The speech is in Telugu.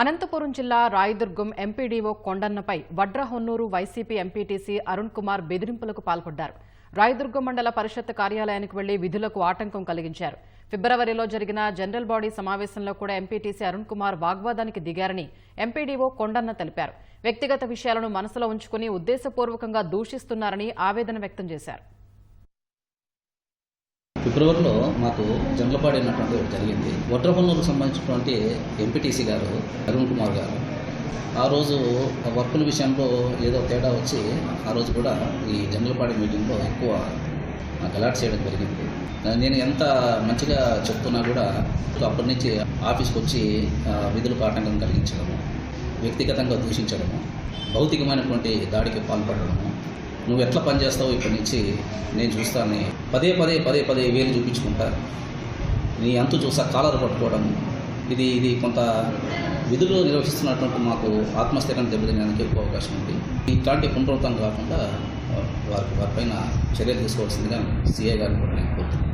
అనంతపురం జిల్లా రాయదుర్గం ఎంపీడీఓ కొండన్నపై వడ్రహొన్నూరు వైసీపీ ఎంపీటీసీ అరుణ్ కుమార్ బెదిరింపులకు పాల్పడ్డారు. రాయదుర్గం మండల పరిషత్ కార్యాలయానికి వెళ్ళి విధులకు ఆటంకం కలిగించారు. ఫిబ్రవరిలో జరిగిన జనరల్ బాడీ సమావేశంలో కూడా ఎంపీటీసీ అరుణ్ కుమార్ వాగ్వాదానికి దిగారని ఎంపీడీఓ కొండన్న తెలిపారు. వ్యక్తిగత విషయాలను మనసులో ఉంచుకుని ఉద్దేశపూర్వకంగా దూషిస్తున్నారని ఆవేదన వ్యక్తం చేశారు. ఫిబ్రవరిలో మాకు జండ్లపాడి అన్నటువంటి ఒకటి జరిగింది. వడ్రపల్లూరు సంబంధించినటువంటి ఎంపీటీసీ గారు అరుణ్ కుమార్ గారు ఆ రోజు ఆ వర్కుల విషయంలో ఏదో తేడా వచ్చి ఆ రోజు కూడా ఈ జండ్లపాడి మీటింగ్లో ఎక్కువ గలాట్ చేయడం జరిగింది. నేను ఎంత మంచిగా చెప్తున్నా కూడా అప్పటి నుంచి ఆఫీస్కి వచ్చి విధులకు ఆటంకం కలిగించడము వ్యక్తిగతంగా దూషించడము భౌతికమైనటువంటి దాడికి పాల్పడడము నువ్వు ఎట్లా పనిచేస్తావు ఇప్పటి నుంచి నేను చూస్తాను. పదే పదే పదే పదే వేలు చూపించుకుంటా. నీ అంతు చూసా కాలర్ పట్టుకోవడం. ఇది ఇది కొంత విధులు నిర్వహిస్తున్నటువంటి మాకు ఆత్మస్థైర్యం దెబ్బతినడానికి ఎక్కువ అవకాశం ఉంది. ఇట్లాంటి పునరావృతం కాకుండా వారికి వారిపైన చర్యలు తీసుకోవాల్సిందిగా సీఏ గారిని కూడా నేను కోరుతున్నాను.